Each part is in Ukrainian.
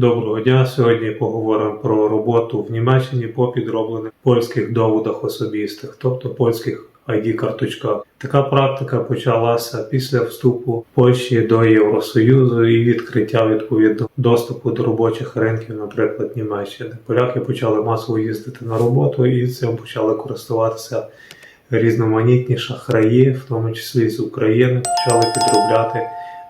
Доброго дня. Сьогодні поговоримо про роботу в Німеччині по підроблених польських доводах особистих, тобто польських ID-карточках. Така практика почалася після вступу Польщі до Євросоюзу і відкриття відповідно доступу до робочих ринків, наприклад, Німеччини. Поляки почали масово їздити на роботу і цим почали користуватися різноманітні шахраї, в тому числі з України, почали підробляти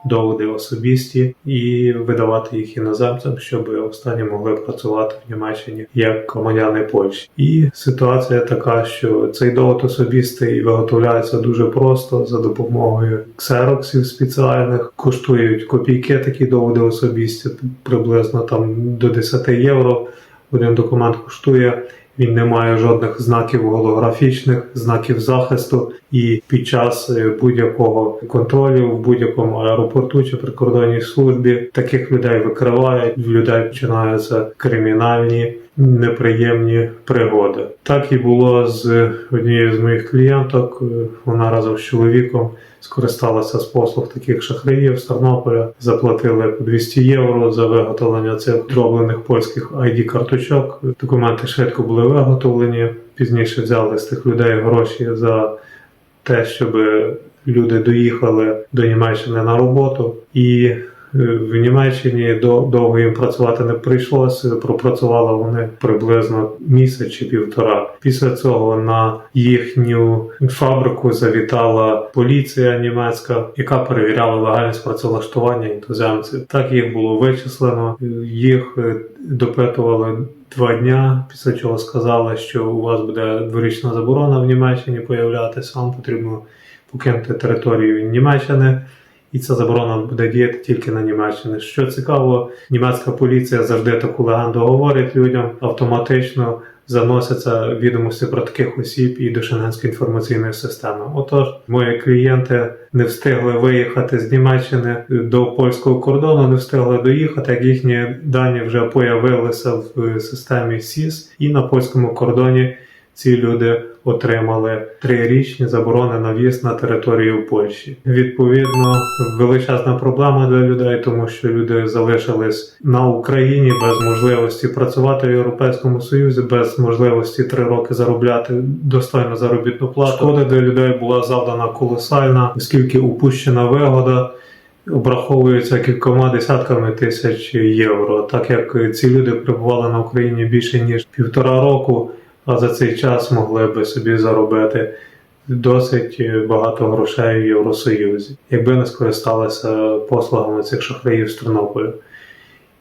доводи особисті і видавати їх іноземцям, щоб останні могли працювати в Німеччині як громадяни Польщі. І ситуація така, що цей довод особистий виготовляється дуже просто за допомогою ксероксів спеціальних, коштують копійки такі доводи особисті, приблизно там до 10 євро. Один документ коштує. Він не має жодних знаків голографічних, знаків захисту, і під час е, будь-якого контролю в будь-якому аеропорту чи прикордонній службі таких людей викривають. В людей починаються кримінальні неприємні пригоди. Так і було з однією з моїх клієнток. Е, Вона разом з чоловіком скористалася з послуг таких шахраїв з Тернополя, заплатили по 200 євро за виготовлення цих дроблених польських ID карточок. Документи швидко були виготовлені. Пізніше взяли з тих людей гроші за те, щоб люди доїхали до Німеччини на роботу. І в Німеччині до- довго їм працювати не прийшлося. Пропрацювали вони приблизно місяць чи півтора. Після цього на їхню фабрику завітала поліція німецька, яка перевіряла легальність працевлаштування іноземців. Так їх було вичислено. Їх е, допитували. Два дня, після чого сказали, що у вас буде дворічна заборона в Німеччині появлятися, вам потрібно покинути територію Німеччини, і ця заборона буде діяти тільки на Німеччині. Що цікаво, німецька поліція завжди таку легенду говорить людям, автоматично заносяться відомості про таких осіб і до Шенгенської інформаційної системи. Отож, мої клієнти не встигли виїхати з Німеччини до польського кордону, не встигли доїхати, як їхні дані вже появилися в системі СІС, і на польському кордоні ці люди отримали трирічні заборони на в'їзд на територію Польщі. Відповідно, величезна проблема для людей, тому що люди залишились на Україні без можливості працювати в Європейському Союзі, без можливості три роки заробляти достойну заробітну плату. Шкода для людей була завдана колосальна, оскільки упущена вигода обраховується кількома десятками тисяч євро, так як ці люди перебували на Україні більше ніж півтора року, а за цей час могли би собі заробити досить багато грошей в Євросоюзі, якби не скористалися послугами цих шахраїв з Тернополя.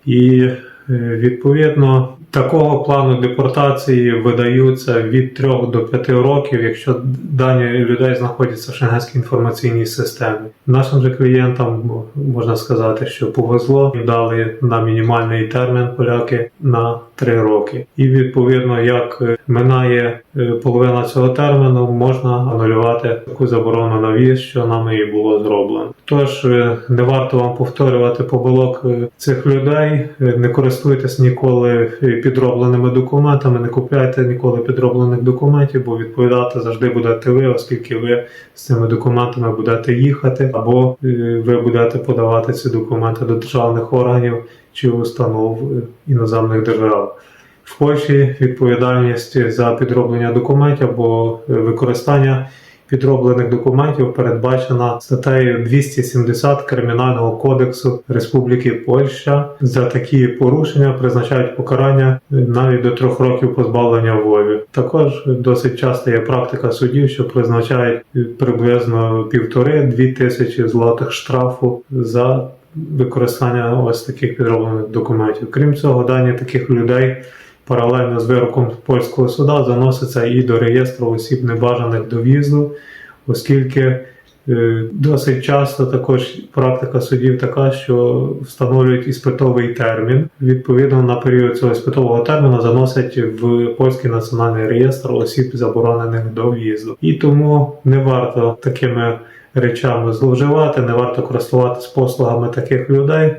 І е, відповідно такого плану депортації видаються від 3 до 5 років, якщо дані людей знаходяться в шенгенській інформаційній системі. Нашим же клієнтам можна сказати, що повезло і дали на мінімальний термін поляки на 3 роки. І відповідно, як минає е, половина цього терміну, можна анулювати таку заборону на в'їзд, що нами і було зроблено. Тож е, не варто вам повторювати помилок е, цих людей, не користуйтесь ніколи підробленими документами, не купляйте ніколи підроблених документів, бо відповідати завжди будете ви, оскільки ви з цими документами будете їхати, або е, ви будете подавати ці документи до державних органів чи установ е, іноземних держав. В Польщі відповідальність за підроблення документів або е, використання підроблених документів передбачена статтею 270 Кримінального кодексу Республіки Польща. За такі порушення призначають покарання навіть до трьох років позбавлення волі. Також досить часто є практика судів, що призначають приблизно півтори-дві тисячі злотих штрафу за використання ось таких підроблених документів. Крім цього, дані таких людей паралельно з вироком польського суда заноситься і до реєстру осіб небажаних до в'їзду, оскільки е, досить часто також практика судів така, що встановлюють іспитовий термін. Відповідно, на період цього іспитового терміну заносять в польський національний реєстр осіб, заборонених до в'їзду. І тому не варто такими речами зловживати, не варто користуватися послугами таких людей.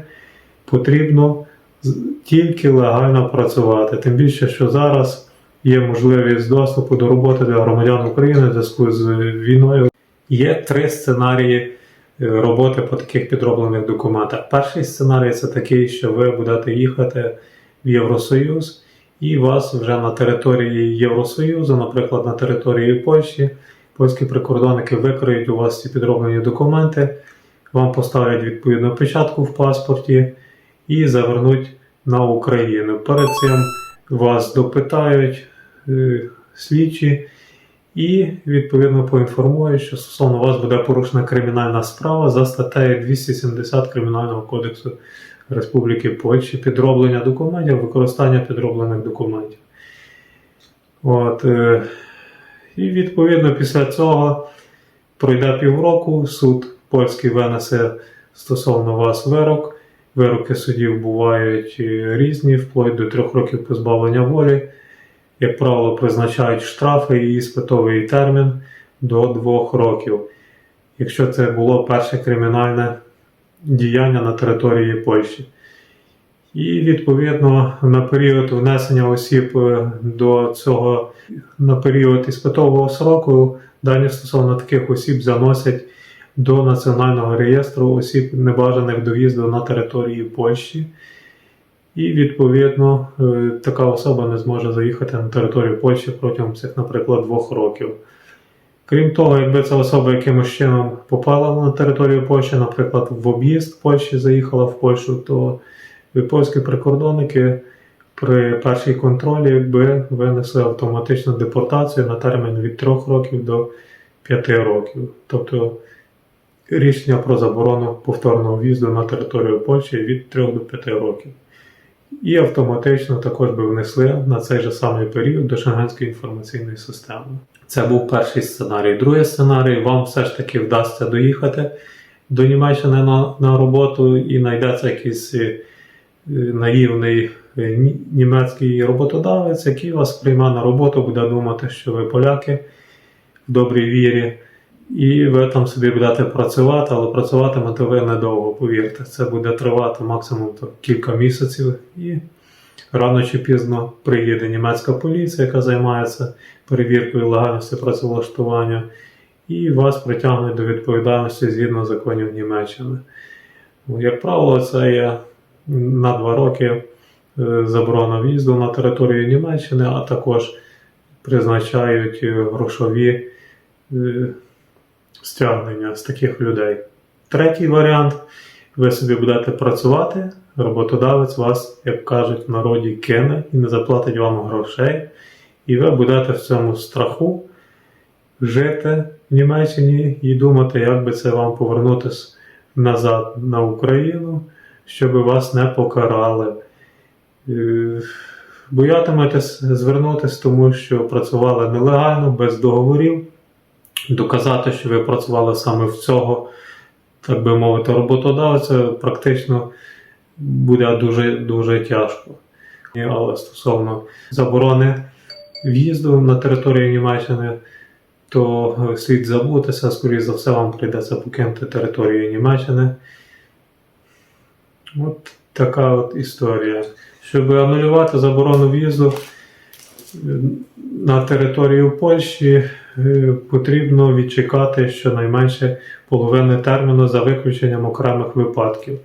Потрібно тільки легально працювати. Тим більше, що зараз є можливість доступу до роботи для громадян України в зв'язку з війною. Є три сценарії е, роботи по таких підроблених документах. Перший сценарій це такий, що ви будете їхати в Євросоюз, і вас вже на території Євросоюзу, наприклад, на території Польщі, польські прикордонники викриють у вас ці підроблені документи, вам поставлять відповідну печатку в паспорті і завернуть на Україну. Перед цим вас допитають е, слідчі і відповідно поінформують, що стосовно вас буде порушена кримінальна справа за статтею 270 Кримінального кодексу Республіки Польщі підроблення документів, використання підроблених документів. От, е, і відповідно після цього пройде півроку, суд польський винесе стосовно вас вирок. Вироки судів бувають е, різні, вплоть до трьох років позбавлення волі. Як правило, призначають штрафи і іспитовий термін до двох років, якщо це було перше кримінальне діяння на території Польщі. І відповідно на період внесення осіб е, до цього на період іспитового сроку дані стосовно таких осіб заносять до Національного реєстру осіб небажаних до в'їзду на території Польщі. І відповідно е, така особа не зможе заїхати на територію Польщі протягом цих, наприклад, двох років. Крім того, якби ця особа якимось чином попала на територію Польщі, наприклад, в об'їзд Польщі заїхала в Польщу, то польські прикордонники при першій контролі би винесли автоматичну депортацію на термін від 3 років до 5 років. Тобто рішення про заборону повторного в'їзду на територію Польщі від 3 до 5 років. І автоматично також би внесли на цей же самий період до Шенгенської інформаційної системи. Це був перший сценарій. Другий сценарій вам все ж таки вдасться доїхати до Німеччини на, на роботу і знайдеться якийсь е, наївний е, німецький роботодавець, який вас прийме на роботу, буде думати, що ви поляки в добрій вірі. І ви там собі будете працювати, але працюватимете ви недовго, повірте. Це буде тривати максимум так, кілька місяців. І рано чи пізно приїде німецька поліція, яка займається перевіркою легальності працевлаштування, і вас притягнуть до відповідальності згідно законів Німеччини. Як правило, це є на два роки е, заборона в'їзду на територію Німеччини, а також призначають е, грошові е, стягнення з таких людей. Третій варіант: ви собі будете працювати, роботодавець вас, як кажуть в народі, кине і не заплатить вам грошей, і ви будете в цьому страху жити в Німеччині і думати, як би це вам повернутися назад на Україну, щоб вас не покарали. Е, Боятиметесь звернутися, тому що працювали нелегально, без договорів. Доказати, що ви працювали саме в цього, так би мовити, роботодавця, практично буде дуже, дуже тяжко. Але стосовно заборони в'їзду на територію Німеччини, то слід забутися, скоріше за все, вам прийдеться покинути територію Німеччини. От така от історія. Щоб анулювати заборону в'їзду на територію Польщі, потрібно відчекати щонайменше половини терміну за виключенням окремих випадків.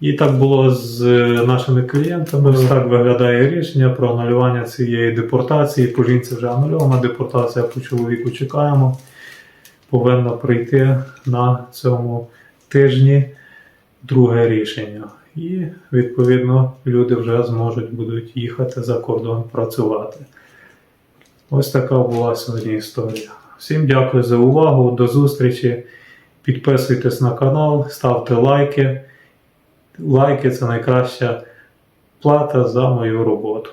І так було з е, нашими клієнтами. Ось так виглядає рішення про анулювання цієї депортації. По жінці вже анульована депортація, по чоловіку чекаємо. Повинно прийти на цьому тижні друге рішення. І відповідно люди вже зможуть будуть їхати за кордон працювати. Ось така була сьогодні історія. Всім дякую за увагу. До зустрічі. Підписуйтесь на канал, ставте лайки. Лайки це найкраща плата за мою роботу.